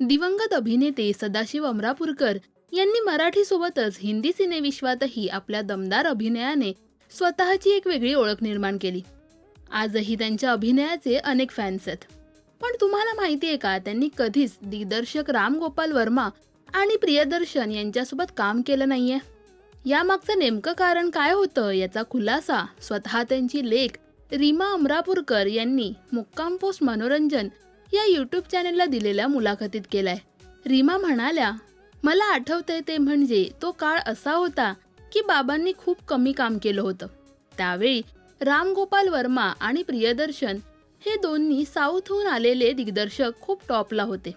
दिवंगत अभिनेते सदाशिव अमरापूरकर यांनी मराठीसोबतच हिंदी सिनेविश्वातही आपल्या दमदार अभिनयाने स्वतःची एक वेगळी ओळख निर्माण केली. आजही त्यांच्या अभिनयाचे अनेक फॅन्स आहेत. पण तुम्हाला माहिती आहे का त्यांनी कधीच दिग्दर्शक राम गोपाल वर्मा आणि प्रियदर्शन यांच्यासोबत काम केलं नाहीये? यामागचं नेमकं कारण काय होतं याचा खुलासा स्वतः त्यांची लेख रीमा अमरापूरकर यांनी मुक्काम पोस्ट मनोरंजन या यूट्यूब चॅनलला दिलेल्या मुलाखतीत केलाय. रीमा म्हणाल्या मला आठवतंय ते म्हणजे तो काळ असा होता की बाबांनी खूप कमी काम केलं होतं. त्यावेळी राम गोपाल वर्मा आणि प्रियदर्शन हे दोन्ही साऊथहून आलेले दिग्दर्शक खूप टॉपला होते.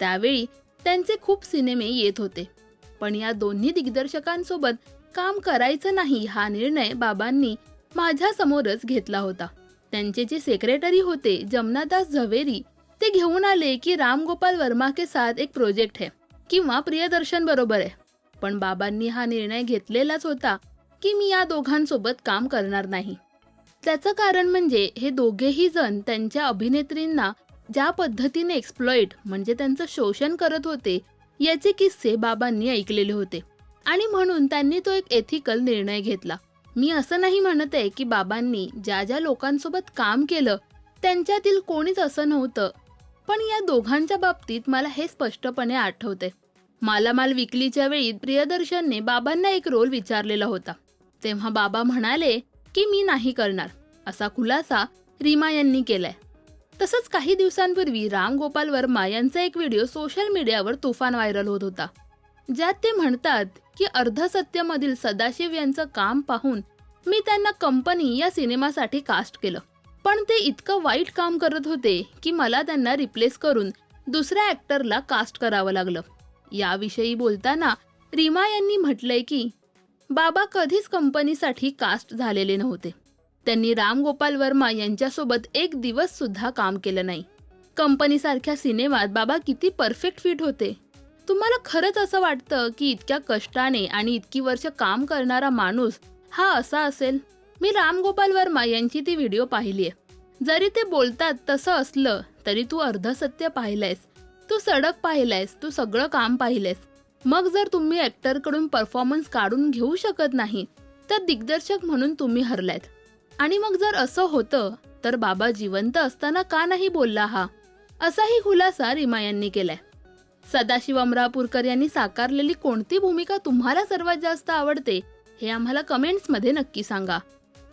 त्यावेळी त्यांचे खूप सिनेमे येत होते. पण या दोन्ही दिग्दर्शकांसोबत काम करायचं नाही हा निर्णय बाबांनी माझ्यासमोरच घेतला होता. त्यांचे जे सेक्रेटरी होते जमनादास झवेरी ते घेऊन आले की राम गोपाल वर्मा के साथ एक प्रोजेक्ट है किंवा प्रियदर्शन बरोबर आहे पण बाबांनी हा निर्णय घेतलेलाच होता की मी या दोघांसोबत काम करणार नाही. त्याचं कारण म्हणजे हे दोघेही जण त्यांच्या अभिनेत्रींना ज्या पद्धतीने एक्सप्लॉइट म्हणजे त्यांचं शोषण करत होते याचे किस्से बाबांनी ऐकलेले होते. आणि म्हणून त्यांनी तो एक एथिकल निर्णय घेतला. मी असं नाही म्हणत आहे की बाबांनी ज्या ज्या लोकांसोबत काम केलं त्यांच्यातील कोणीच असं नव्हतं पण या दोघांच्या बाबतीत मला हे स्पष्टपणे आठवते. मालामाल विकलीच्या वेळी प्रियदर्शनने बाबांना एक रोल विचारलेला होता. तेव्हा बाबा म्हणाले की मी नाही करणार असा खुलासा रीमा यांनी केलाय. तसंच काही दिवसांपूर्वी राम गोपाल वर्मा यांचा एक व्हिडिओ सोशल मीडियावर तुफान व्हायरल होत होता. ज्यात ते म्हणतात की अर्धसत्यमधील सदाशिव यांचं काम पाहून मी त्यांना कंपनी या सिनेमासाठी कास्ट केलं. पण ते इतकं वाईट काम करत होते की मला त्यांना रिप्लेस करून दुसऱ्या ऍक्टरला कास्ट करावं लागलं. याविषयी बोलताना रीमा यांनी म्हटलंय की बाबा कधीच कंपनीसाठी कास्ट झालेले नव्हते. त्यांनी राम गोपाल वर्मा यांच्यासोबत एक दिवस सुद्धा काम केलं नाही. कंपनीसारख्या सिनेमात बाबा किती परफेक्ट फिट होते. तुम्हाला खरंच असं वाटतं की इतक्या कष्टाने आणि इतकी वर्ष काम करणारा माणूस हा असा असेल? मी राम गोपाल वर्मा यांची ती व्हिडिओ पाहिली आहे जरी ते बोलतात तसं असलं तरी तू अर्धसत्य पाहिलंयस. तू सडक पाहिलंयस तू सगळं काम पाहिलंयस. मग जर तुम्ही ऍक्टरकडून परफॉर्मन्स काढून घेऊ शकत नाही तर दिग्दर्शक म्हणून तुम्ही हरलायत. आणि मग जर असं होतं तर बाबा जिवंत असताना का नाही बोलला हा? असाही खुलासा रिमा यांनी केलाय. सदाशिव अमरापूरकर यांनी साकारलेली कोणती भूमिका तुम्हाला सर्वात जास्त आवडते हे आम्हाला कमेंट्समध्ये नक्की सांगा.